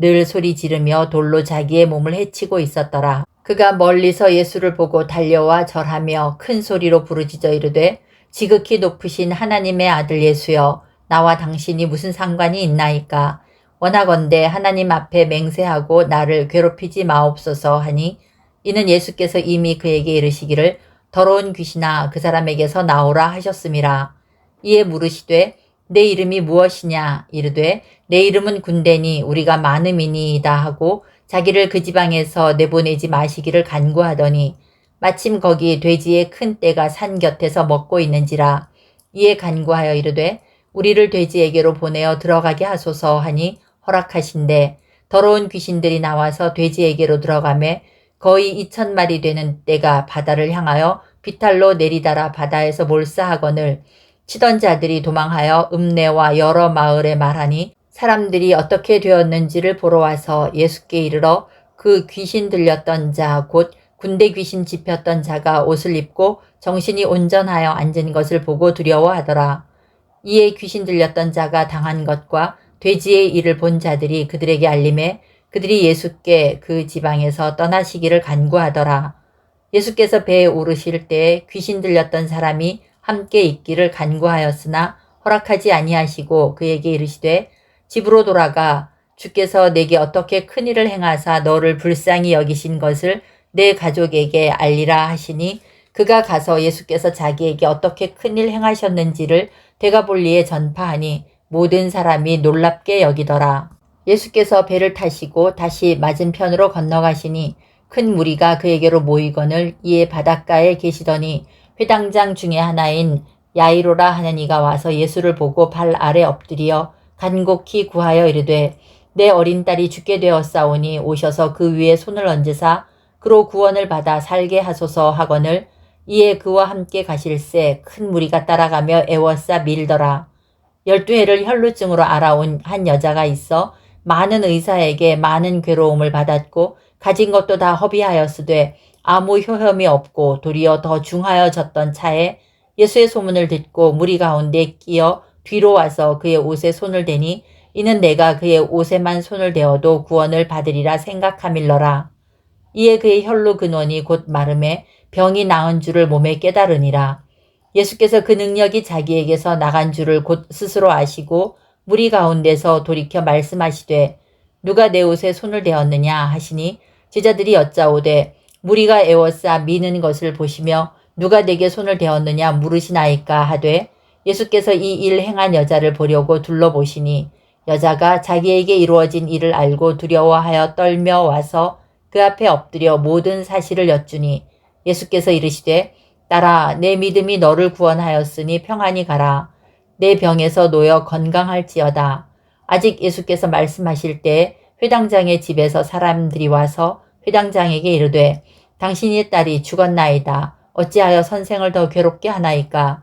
늘 소리 지르며 돌로 자기의 몸을 해치고 있었더라. 그가 멀리서 예수를 보고 달려와 절하며 큰 소리로 부르짖어 이르되 지극히 높으신 하나님의 아들 예수여 나와 당신이 무슨 상관이 있나이까? 원하건대 하나님 앞에 맹세하고 나를 괴롭히지 마옵소서 하니 이는 예수께서 이미 그에게 이르시기를 더러운 귀신아 그 사람에게서 나오라 하셨음이라. 이에 물으시되 내 이름이 무엇이냐? 이르되 내 이름은 군대니 우리가 많음이니이다 하고 자기를 그 지방에서 내보내지 마시기를 간구하더니 마침 거기 돼지의 큰 떼가 산 곁에서 먹고 있는지라 이에 간구하여 이르되 우리를 돼지에게로 보내어 들어가게 하소서 하니 허락하신대. 더러운 귀신들이 나와서 돼지에게로 들어가매 거의 이천 마리 되는 떼가 바다를 향하여 비탈로 내리달아 바다에서 몰사하거늘 치던 자들이 도망하여 읍내와 여러 마을에 말하니 사람들이 어떻게 되었는지를 보러 와서 예수께 이르러 그 귀신 들렸던 자 곧 군대 귀신 집혔던 자가 옷을 입고 정신이 온전하여 앉은 것을 보고 두려워하더라. 이에 귀신 들렸던 자가 당한 것과 돼지의 일을 본 자들이 그들에게 알림해 그들이 예수께 그 지방에서 떠나시기를 간구하더라. 예수께서 배에 오르실 때에 귀신 들렸던 사람이 함께 있기를 간구하였으나 허락하지 아니하시고 그에게 이르시되 집으로 돌아가 주께서 내게 어떻게 큰 일을 행하사 너를 불쌍히 여기신 것을 내 가족에게 알리라 하시니 그가 가서 예수께서 자기에게 어떻게 큰 일 행하셨는지를 대가볼리에 전파하니 모든 사람이 놀랍게 여기더라. 예수께서 배를 타시고 다시 맞은편으로 건너가시니 큰 무리가 그에게로 모이거늘 이에 바닷가에 계시더니 회당장 중에 하나인 야이로라 하는 이가 와서 예수를 보고 발 아래 엎드려 간곡히 구하여 이르되 내 어린 딸이 죽게 되었사오니 오셔서 그 위에 손을 얹으사 그로 구원을 받아 살게 하소서 하거늘 이에 그와 함께 가실새 큰 무리가 따라가며 애워싸 밀더라. 열두 해를 혈루증으로 알아온 한 여자가 있어 많은 의사에게 많은 괴로움을 받았고 가진 것도 다 허비하였으되 아무 효험이 없고 도리어 더 중하여졌던 차에 예수의 소문을 듣고 무리 가운데 끼어 뒤로 와서 그의 옷에 손을 대니 이는 내가 그의 옷에만 손을 대어도 구원을 받으리라 생각함일러라. 이에 그의 혈로 근원이 곧 마름에 병이 나은 줄을 몸에 깨달으니라. 예수께서 그 능력이 자기에게서 나간 줄을 곧 스스로 아시고 무리 가운데서 돌이켜 말씀하시되 누가 내 옷에 손을 대었느냐 하시니 제자들이 여짜오되 무리가 애워싸 미는 것을 보시며 누가 내게 손을 대었느냐 물으시나이까 하되 예수께서 이 일 행한 여자를 보려고 둘러보시니 여자가 자기에게 이루어진 일을 알고 두려워하여 떨며 와서 그 앞에 엎드려 모든 사실을 여쭈니 예수께서 이르시되 딸아 내 믿음이 너를 구원하였으니 평안히 가라. 내 병에서 놓여 건강할지어다. 아직 예수께서 말씀하실 때 회당장의 집에서 사람들이 와서 회당장에게 이르되 당신의 딸이 죽었나이다. 어찌하여 선생을 더 괴롭게 하나이까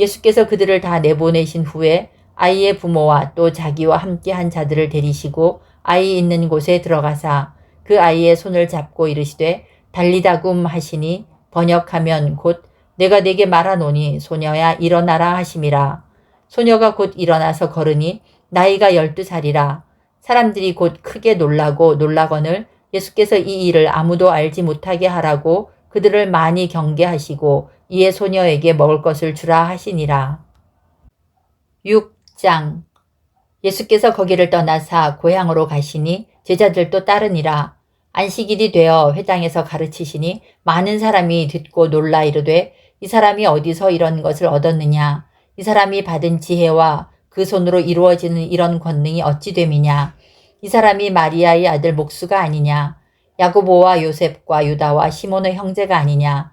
예수께서 그들을 다 내보내신 후에 아이의 부모와 또 자기와 함께 한 자들을 데리시고 아이 있는 곳에 들어가사 그 아이의 손을 잡고 이르시되 달리다굼 하시니 번역하면 곧 내가 내게 말하노니 소녀야 일어나라 하심이라. 소녀가 곧 일어나서 걸으니 나이가 열두 살이라. 사람들이 곧 크게 놀라고 놀라거늘 예수께서 이 일을 아무도 알지 못하게 하라고 그들을 많이 경계하시고 이에 소녀에게 먹을 것을 주라 하시니라. 6장. 예수께서 거기를 떠나사 고향으로 가시니 제자들도 따르니라. 안식일이 되어 회당에서 가르치시니 많은 사람이 듣고 놀라 이르되 이 사람이 어디서 이런 것을 얻었느냐? 이 사람이 받은 지혜와 그 손으로 이루어지는 이런 권능이 어찌 됨이냐? 이 사람이 마리아의 아들 목수가 아니냐? 야고보와 요셉과 유다와 시몬의 형제가 아니냐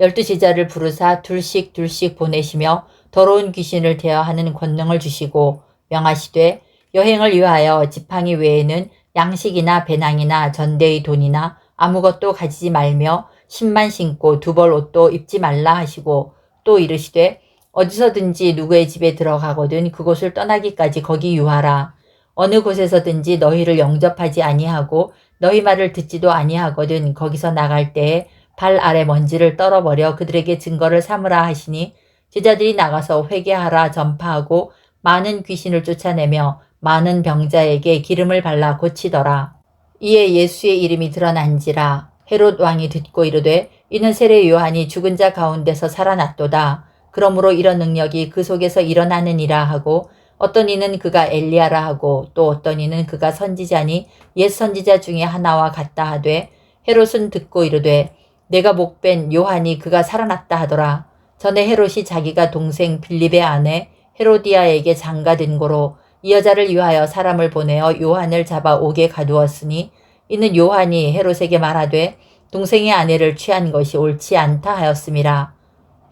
열두 제자를 부르사 둘씩 둘씩 보내시며 더러운 귀신을 대하하는 권능을 주시고 명하시되 여행을 위하여 지팡이 외에는 양식이나 배낭이나 전대의 돈이나 아무것도 가지지 말며 신만 신고 두 벌 옷도 입지 말라 하시고 또 이르시되 어디서든지 누구의 집에 들어가거든 그곳을 떠나기까지 거기 유하라. 어느 곳에서든지 너희를 영접하지 아니하고 너희 말을 듣지도 아니하거든 거기서 나갈 때에 발 아래 먼지를 떨어버려 그들에게 증거를 삼으라 하시니 제자들이 나가서 회개하라 전파하고 많은 귀신을 쫓아내며 많은 병자에게 기름을 발라 고치더라. 이에 예수의 이름이 드러난지라 헤롯 왕이 듣고 이르되 이는 세례 요한이 죽은 자 가운데서 살아났도다. 그러므로 이런 능력이 그 속에서 일어나느니라 하고 어떤 이는 그가 엘리야라 하고 또 어떤 이는 그가 선지자니 옛 선지자 중에 하나와 같다 하되 헤롯은 듣고 이르되 내가 목벤 요한이 그가 살아났다 하더라. 전에 헤롯이 자기가 동생 빌립의 아내 헤로디아에게 장가든 고로 이 여자를 위하여 사람을 보내어 요한을 잡아 옥에 가두었으니 이는 요한이 헤롯에게 말하되 동생의 아내를 취한 것이 옳지 않다 하였음이라.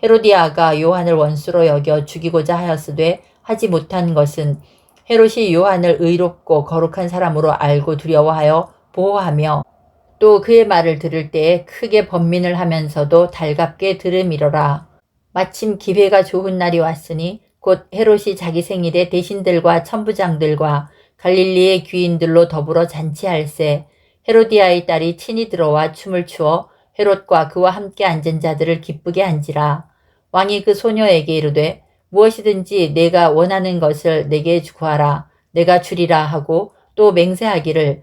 헤로디아가 요한을 원수로 여겨 죽이고자 하였으되 하지 못한 것은 헤롯이 요한을 의롭고 거룩한 사람으로 알고 두려워하여 보호하며 또 그의 말을 들을 때에 크게 번민을 하면서도 달갑게 들음이로라. 마침 기회가 좋은 날이 왔으니 곧 헤롯이 자기 생일에 대신들과 천부장들과 갈릴리의 귀인들로 더불어 잔치할세. 헤로디아의 딸이 친히 들어와 춤을 추어 헤롯과 그와 함께 앉은 자들을 기쁘게 한지라. 왕이 그 소녀에게 이르되 무엇이든지 내가 원하는 것을 내게 구하라. 내가 주리라 하고 또 맹세하기를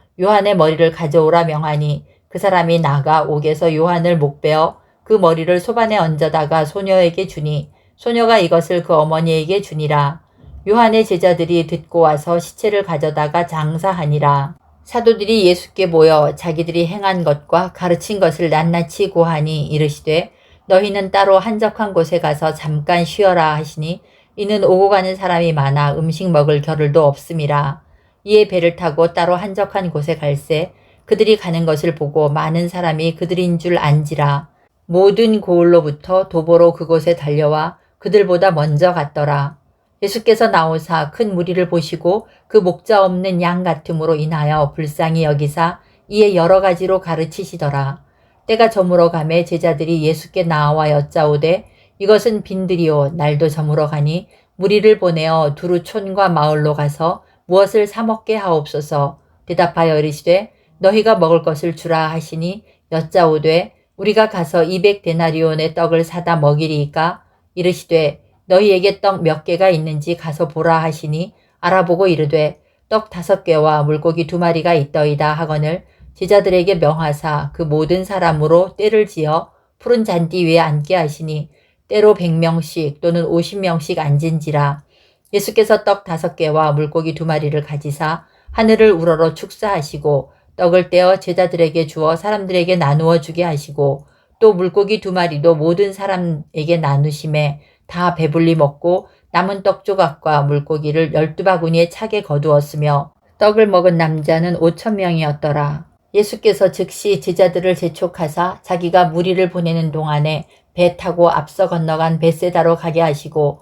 요한의 머리를 가져오라 명하니 그 사람이 나가 옥에서 요한을 목 베어 그 머리를 소반에 얹어다가 소녀에게 주니 소녀가 이것을 그 어머니에게 주니라. 요한의 제자들이 듣고 와서 시체를 가져다가 장사하니라. 사도들이 예수께 모여 자기들이 행한 것과 가르친 것을 낱낱이 고하니 이르시되 너희는 따로 한적한 곳에 가서 잠깐 쉬어라 하시니 이는 오고 가는 사람이 많아 음식 먹을 겨를도 없음이라. 이에 배를 타고 따로 한적한 곳에 갈새 그들이 가는 것을 보고 많은 사람이 그들인 줄 안지라. 모든 고을로부터 도보로 그곳에 달려와 그들보다 먼저 갔더라. 예수께서 나오사 큰 무리를 보시고 그 목자 없는 양 같음으로 인하여 불쌍히 여기사 이에 여러 가지로 가르치시더라. 때가 저물어 가매 제자들이 예수께 나와 여짜오되 이것은 빈들이요 날도 저물어 가니 무리를 보내어 두루 촌과 마을로 가서 무엇을 사 먹게 하옵소서. 대답하여 이르시되 너희가 먹을 것을 주라 하시니 여짜오되 우리가 가서 이백 데나리온의 떡을 사다 먹이리이까? 이르시되 너희에게 떡 몇 개가 있는지 가서 보라 하시니 알아보고 이르되 떡 다섯 개와 물고기 두 마리가 있더이다 하거늘 제자들에게 명하사 그 모든 사람으로 때를 지어 푸른 잔디 위에 앉게 하시니 때로 백 명씩 또는 오십 명씩 앉은지라 예수께서 떡 다섯 개와 물고기 두 마리를 가지사 하늘을 우러러 축사하시고 떡을 떼어 제자들에게 주어 사람들에게 나누어 주게 하시고 또 물고기 두 마리도 모든 사람에게 나누심에 다 배불리 먹고 남은 떡 조각과 물고기를 열두 바구니에 차게 거두었으며 떡을 먹은 남자는 오천 명이었더라. 예수께서 즉시 제자들을 재촉하사 자기가 무리를 보내는 동안에 배 타고 앞서 건너간 베세다로 가게 하시고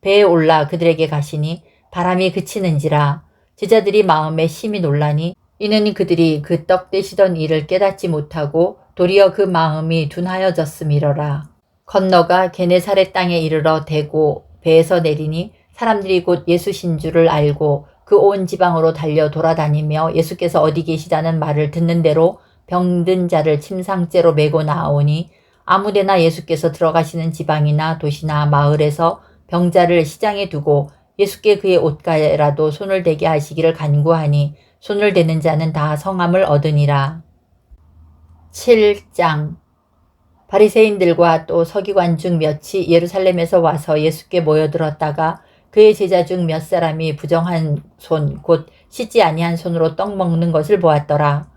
배에 올라 그들에게 가시니 바람이 그치는지라 제자들이 마음에 심히 놀라니 이는 그들이 그 떡 떼시던 일을 깨닫지 못하고 도리어 그 마음이 둔하여졌음이러라. 건너가 게네사렛 땅에 이르러 대고 배에서 내리니 사람들이 곧 예수신 줄을 알고 그 온 지방으로 달려 돌아다니며 예수께서 어디 계시다는 말을 듣는 대로 병든 자를 침상째로 메고 나오니 아무데나 예수께서 들어가시는 지방이나 도시나 마을에서 병자를 시장에 두고 예수께 그의 옷가에라도 손을 대게 하시기를 간구하니 손을 대는 자는 다 성함을 얻으니라. 7장 바리새인들과 또 서기관 중 몇이 예루살렘에서 와서 예수께 모여들었다가 그의 제자 중 몇 사람이 부정한 손, 곧 씻지 아니한 손으로 떡 먹는 것을 보았더라.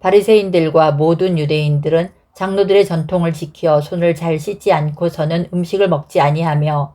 바리새인들과 모든 유대인들은 장로들의 전통을 지켜 손을 잘 씻지 않고서는 음식을 먹지 아니하며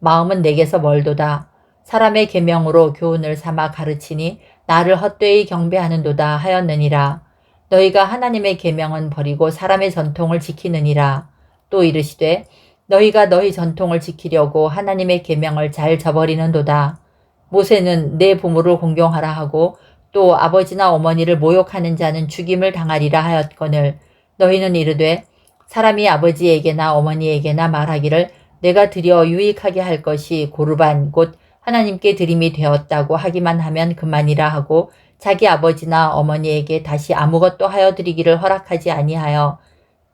마음은 내게서 멀도다 사람의 계명으로 교훈을 삼아 가르치니 나를 헛되이 경배하는도다 하였느니라. 너희가 하나님의 계명은 버리고 사람의 전통을 지키느니라. 또 이르시되 너희가 너희 전통을 지키려고 하나님의 계명을 잘 저버리는도다. 모세는 내 부모를 공경하라 하고 또 아버지나 어머니를 모욕하는 자는 죽임을 당하리라 하였거늘 너희는 이르되 사람이 아버지에게나 어머니에게나 말하기를 내가 드려 유익하게 할 것이 고르반 곧 하나님께 드림이 되었다고 하기만 하면 그만이라 하고 자기 아버지나 어머니에게 다시 아무것도 하여 드리기를 허락하지 아니하여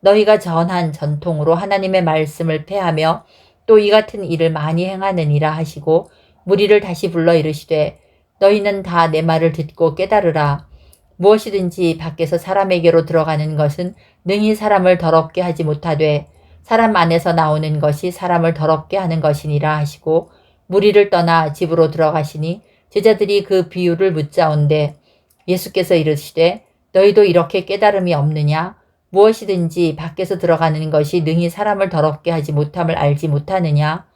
너희가 전한 전통으로 하나님의 말씀을 패하며 또 이 같은 일을 많이 행하느니라 하시고 무리를 다시 불러 이르시되 너희는 다 내 말을 듣고 깨달으라. 무엇이든지 밖에서 사람에게로 들어가는 것은 능히 사람을 더럽게 하지 못하되 사람 안에서 나오는 것이 사람을 더럽게 하는 것이니라 하시고 무리를 떠나 집으로 들어가시니 제자들이 그 비유를 묻자온데 예수께서 이르시되 너희도 이렇게 깨달음이 없느냐? 무엇이든지 밖에서 들어가는 것이 능히 사람을 더럽게 하지 못함을 알지 못하느냐?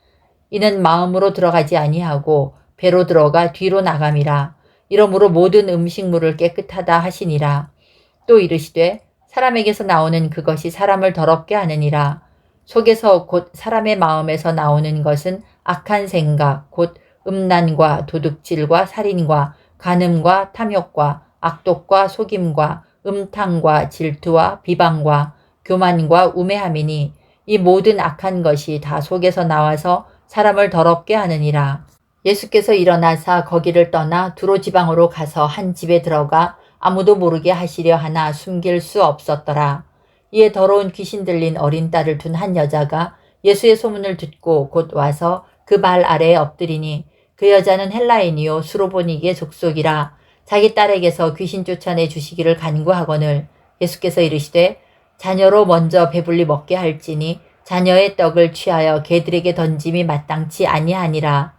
이는 마음으로 들어가지 아니하고 배로 들어가 뒤로 나감이라. 이러므로 모든 음식물을 깨끗하다 하시니라. 또 이르시되 사람에게서 나오는 그것이 사람을 더럽게 하느니라 속에서 곧 사람의 마음에서 나오는 것은 악한 생각, 곧 음란과 도둑질과 살인과 간음과 탐욕과 악독과 속임과 음탕과 질투와 비방과 교만과 우매함이니 이 모든 악한 것이 다 속에서 나와서 사람을 더럽게 하느니라. 예수께서 일어나사 거기를 떠나 두로 지방으로 가서 한 집에 들어가 아무도 모르게 하시려 하나 숨길 수 없었더라. 이에 더러운 귀신 들린 어린 딸을 둔 한 여자가 예수의 소문을 듣고 곧 와서 그 발 아래에 엎드리니 그 여자는 헬라인이요 수로보니게 족속이라 자기 딸에게서 귀신 쫓아내 주시기를 간구하거늘 예수께서 이르시되 자녀로 먼저 배불리 먹게 할지니 자녀의 떡을 취하여 개들에게 던짐이 마땅치 아니하니라.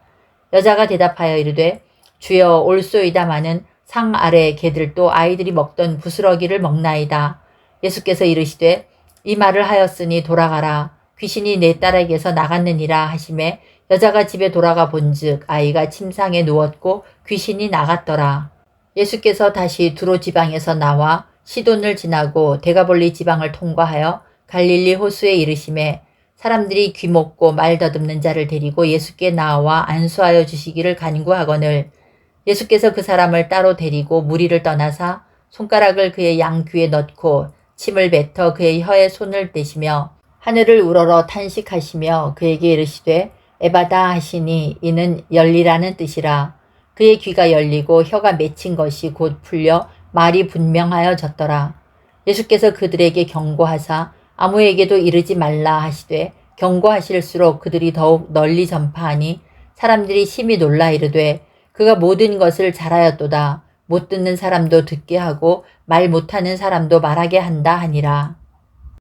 여자가 대답하여 이르되 주여 올소이다마는 상 아래 개들도 아이들이 먹던 부스러기를 먹나이다 예수께서 이르시되 이 말을 하였으니 돌아가라 귀신이 내 딸에게서 나갔느니라 하심에 여자가 집에 돌아가 본즉 아이가 침상에 누웠고 귀신이 나갔더라. 예수께서 다시 두로 지방에서 나와 시돈을 지나고 대가볼리 지방을 통과하여 갈릴리 호수에 이르심에 사람들이 귀먹고 말 더듬는 자를 데리고 예수께 나와 안수하여 주시기를 간구하거늘 예수께서 그 사람을 따로 데리고 무리를 떠나사 손가락을 그의 양 귀에 넣고 침을 뱉어 그의 혀에 손을 대시며 하늘을 우러러 탄식하시며 그에게 이르시되 에바다 하시니 이는 열리라는 뜻이라. 그의 귀가 열리고 혀가 맺힌 것이 곧 풀려 말이 분명하여졌더라. 예수께서 그들에게 경고하사 아무에게도 이르지 말라 하시되 경고하실수록 그들이 더욱 널리 전파하니 사람들이 심히 놀라 이르되 그가 모든 것을 잘하였도다 못 듣는 사람도 듣게 하고 말 못하는 사람도 말하게 한다 하니라